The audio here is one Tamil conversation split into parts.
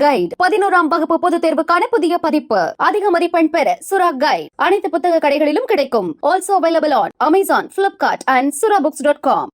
கைட் பதினோராம் வகுப்பு பொதுத் தேர்வுக்கான புதிய பதிப்பு. அதிக மதிப்பெண் பெற சுரா கைட் அனைத்து புத்தக கடைகளிலும் கிடைக்கும். Also available on Amazon Flipkart and Sura books dot com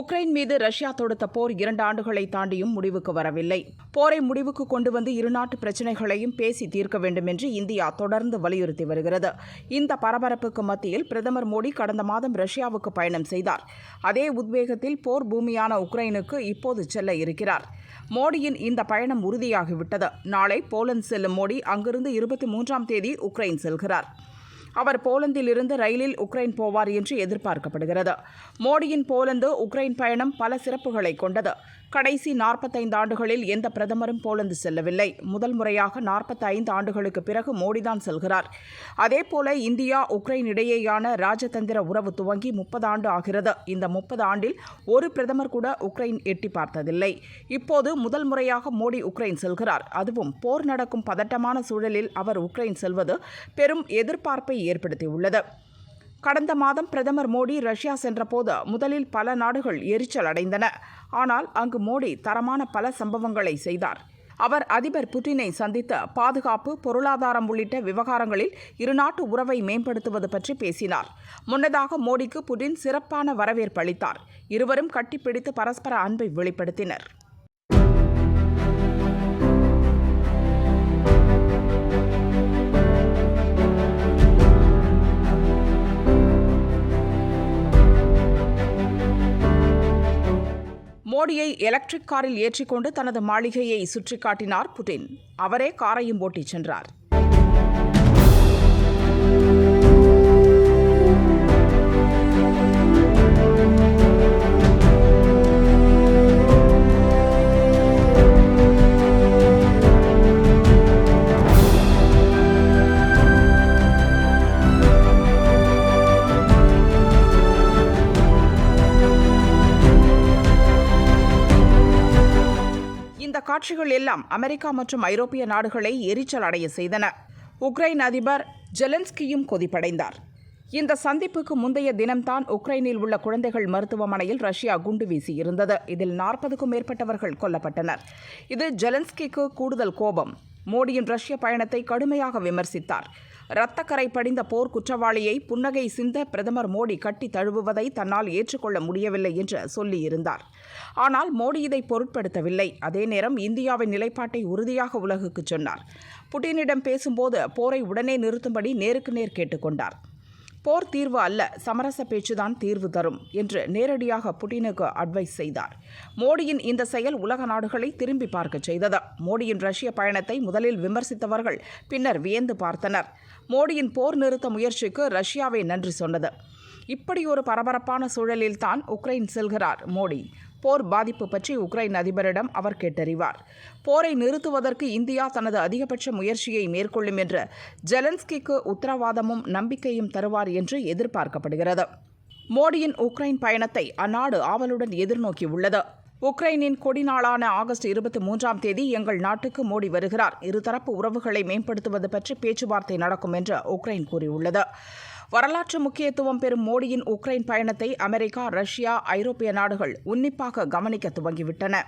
Ukraine மீது ரஷ்யா தொடுத்த போர் இரண்டு ஆண்டுகளை தாண்டியும் முடிவுக்கு வரவில்லை. போரை முடிவுக்கு கொண்டு வந்து இருநாட்டு பிரச்சினைகளையும் பேசி தீர்க்க வேண்டும் என்று இந்தியா தொடர்ந்து வலியுறுத்தி வருகிறது. இந்த பரபரப்புக்கு மத்தியில் பிரதமர் மோடி கடந்த மாதம் ரஷ்யாவுக்கு பயணம் செய்தார். அதே உத்வேகத்தில் போர் பூமியான உக்ரைனுக்கு இப்போது செல்ல இருக்கிறார். மோடியின் இந்த பயணம் உறுதியாகிவிட்டது. நாளை போலந்து செல்லும் மோடி அங்கிருந்து இருபத்தி மூன்றாம் தேதி உக்ரைன் செல்கிறார். அவர் போலந்திலிருந்து ரயிலில் உக்ரைன் போவார் என்று எதிர்பார்க்கப்படுகிறது. மோடியின் போலந்து உக்ரைன் பயணம் பல சிறப்புகளை கொண்டது. கடைசி நாற்பத்தைந்து ஆண்டுகளில் எந்த பிரதமரும் போலந்து செல்லவில்லை. முதல் முறையாக நாற்பத்தைந்து ஆண்டுகளுக்கு பிறகு மோடிதான் செல்கிறார். அதேபோல இந்தியா உக்ரைன் இடையேயான ராஜதந்திர உறவு துவங்கி முப்பது ஆண்டு ஆகிறது. இந்த முப்பது ஆண்டில் ஒரு பிரதமர் கூட உக்ரைன் எட்டி பார்த்ததில்லை. இப்போது முதல் முறையாக மோடி உக்ரைன் செல்கிறார். அதுவும் போர் நடக்கும் பதட்டமான சூழலில் அவர் உக்ரைன் செல்வது பெரும் எதிர்பார்ப்பை ஏற்படுத்தியுள்ளது. கடந்த மாதம் பிரதமர் மோடி ரஷ்யா சென்றபோது முதலில் பல நாடுகள் எரிச்சல் அடைந்தன. ஆனால் அங்கு மோடி தரமான பல சம்பவங்களை செய்தார். அவர் அதிபர் புட்டினை சந்தித்து பாதுகாப்பு பொருளாதாரம் உள்ளிட்ட விவகாரங்களில் இருநாட்டு உறவை மேம்படுத்துவது பற்றி பேசினார். முன்னதாக மோடிக்கு புட்டின் சிறப்பான வரவேற்பு அளித்தார். இருவரும் கட்டிப்பிடித்து பரஸ்பர அன்பை வெளிப்படுத்தினர். மோடியை எலக்ட்ரிக் காரில் ஏற்றிக்கொண்டு தனது மாளிகையை சுற்றி காட்டினார் புட்டின். அவரே காரையும் ஓட்டிச் சென்றார். காட்சிகள் எல்லாம் அமெரிக்கா மற்றும் ஐரோப்பிய நாடுகளை எரிச்சல் அடைய செய்தன. உக்ரைன் அதிபர் ஜெலன்ஸ்கியும் கொதிப்படைந்தார். இந்த சந்திப்புக்கு முந்தைய தினம்தான் உக்ரைனில் உள்ள குழந்தைகள் மருத்துவமனையில் ரஷ்யா குண்டு வீசியிருந்தது. இதில் நாற்பதுக்கும் மேற்பட்டவர்கள் கொல்லப்பட்டனர். இது ஜெலன்ஸ்கிக்கு கூடுதல் கோபம். மோடியின் ரஷ்ய பயணத்தை கடுமையாக விமர்சித்தார். இரத்தக்கரை படிந்த போர் குற்றவாளியை புன்னகை சிந்த பிரதமர் மோடி கட்டி தழுவுவதை தன்னால் ஏற்றுக்கொள்ள முடியவில்லை என்று சொல்லியிருந்தார். ஆனால் மோடி இதை பொருட்படுத்தவில்லை. அதே நேரம் இந்தியாவின் நிலைப்பாட்டை உறுதியாக உலகுக்கு சொன்னார். புட்டினிடம் பேசும்போது போரை உடனே நிறுத்தும்படி நேருக்கு நேர் கேட்டுக்கொண்டார் போர் தீர்வு அல்ல சமரச பேச்சுதான் தீர்வு தரும் என்று நேரடியாக புட்டினுக்கு அட்வைஸ் செய்தார். மோடியின் இந்த செயல் உலக நாடுகளை திரும்பி பார்க்கச் செய்தது. மோடியின் ரஷ்ய பயணத்தை முதலில் விமர்சித்தவர்கள் பின்னர் வியந்து பார்த்தனர். மோடியின் போர் நிறுத்த முயற்சிக்கு ரஷ்யாவே நன்றி சொன்னது. இப்படி ஒரு பரபரப்பான சூழலில்தான் உக்ரைன் செல்கிறார் மோடி. போர் பாதிப்பு பற்றி உக்ரைன் அதிபரிடம் அவர் கேட்டறிவார். போரை நிறுத்துவதற்கு இந்தியா தனது அதிகபட்ச முயற்சியை மேற்கொள்ளும் என்று ஜெலன்ஸ்கிக்கு உத்தரவாதமும் நம்பிக்கையும் தருவார் என்று எதிர்பார்க்கப்படுகிறது. மோடியின் உக்ரைன் பயணத்தை அந்நாடு ஆவலுடன் எதிர்நோக்கியுள்ளது. உக்ரைனின் கொடி நாளான ஆகஸ்ட் இருபத்தி மூன்றாம் தேதி எங்கள் நாட்டுக்கு மோடி வருகிறார். இருதரப்பு உறவுகளை மேம்படுத்துவது பற்றி பேச்சுவார்த்தை நடக்கும் என்று உக்ரைன் கூறியுள்ளது. வரலாற்று முக்கியத்துவம் பெறும் மோடியின் உக்ரைன் பயணத்தை அமெரிக்கா ரஷ்யா ஐரோப்பிய நாடுகள் உன்னிப்பாக கவனிக்க துவங்கிவிட்டன.